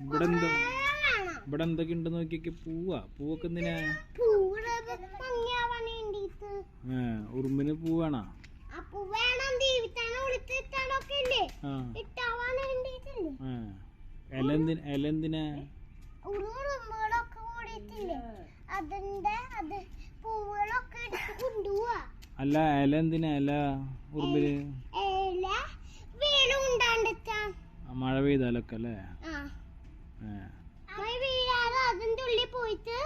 ഇവിടെ എന്താ. ഇവിടെ എന്തൊക്കെ ഉണ്ട് നോക്കിയൊക്കെ പൂവാ. പൂവൊക്കെ എന്തിനാ? ഉറുമ്പിന് പൂവാണോ ഇല എന്തിനാ? അതിന്റെ അത് പൂവുകളൊക്കെ അല്ല ഇല എന്തിനാ? ഇല ആ, മഴ പെയ്താലൊക്കെ അല്ലേ? മഴ വീഴാതെ അതിന്റെ ഉള്ളിൽ പോയിട്ട്.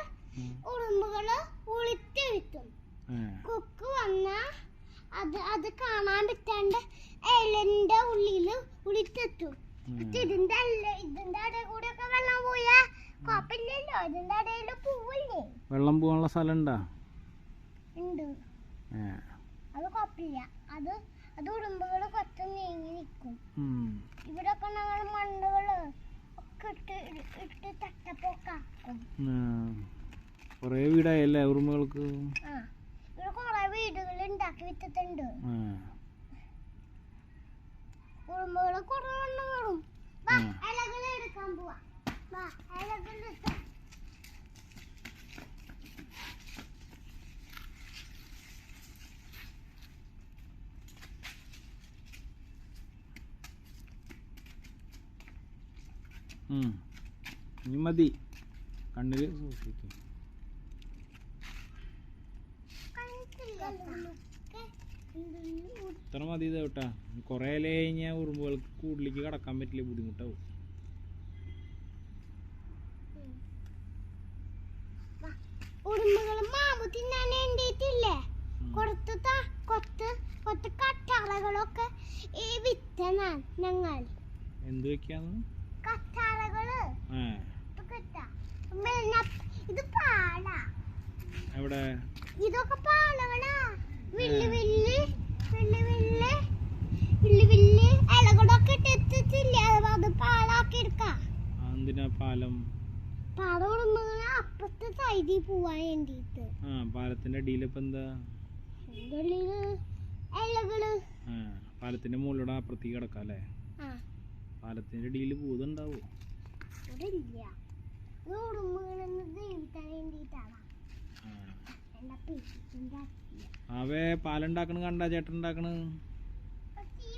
ഉറുമ്പുകൾ ഉളിത്തെഴുത്തും ഏ. കൊക്ക് വന്ന അത് അത് കാണാൻ പറ്റാണ്ട് ഇലന്റെ ഉള്ളിൽ ഉളിത്തെത്തും. ഇതിന്റെ ഇതിന്റെ ഇടയിൽ കൂടെ ഒക്കെ വെള്ളം പോയാ കുഴപ്പമില്ലല്ലോ. ഇതിന്റെ ഇടയിൽ പൂവില്ലേ? വെള്ളം പോകാനുള്ള സ്ഥലം ഉണ്ടോ? ഉണ്ട്. അത് കുഴപ്പമില്ല അത് അത് ഉടുമ്പുകൾ കൊച്ച നീങ്ങി നിൽക്കും ഇവിടൊക്കെ ഞങ്ങൾ മണ്ണുകൾ ഒക്കെ ഇട്ട് ഇട്ട് തട്ടപ്പൊക്കാക്കും. കൊറേ വീടായല്ലേ ഉറുമ്പുകൾക്ക്? ആ. ഇവിടെ കൊറേ വീടുകൾ ഉണ്ടാക്കി വിറ്റിട്ടുണ്ട് ഉറുമ്പുകൾ കുറെ ഇനി മതി. കണ്ണിൽ സൂക്ഷിക്കും. ഇത്ര മതി കേട്ടാ. കുറേ ഇല കഴിഞ്ഞാൽ ഉറുമ്പുകൾക്ക് കൂടുതലേക്ക് കടക്കാൻ പറ്റില്ല ബുദ്ധിമുട്ടാവും. ഞങ്ങൾ. എന്ത് വെക്കാന്ന്? വേണ്ടിയിട്ടില്ലേ എവിടെ ഇതൊക്കെ പാലകളാ. വലിയ വലിയ വലിയ വലിയ വലിയ വലിയ ഇലകളൊക്കെ ഇട്ടിട്ടില്ല അത് പാലാക്കി എടുക്കാം. എന്തിനാ പാലം? അപ്പുറത്തെ സൈഡിൽ പോവാൻ വേണ്ടിയിട്ട്. ആ പാലത്തിന്റെ എന്താ? ഇലകൾ. പാലത്തിന്റെ മുകളിലൂടെ അപ്പുറത്തേക്ക് കിടക്കാം അല്ലേ? പാലത്തിന്റെ അടിയിൽ വേണ്ടിയിട്ടാണ് ആ. എന്റെ പേരിന്റെ അച്ഛൻ അവേ പാലുണ്ടാക്കണ കണ്ടാ ചേട്ടൻ ഉണ്ടാക്കണ പക്ഷേ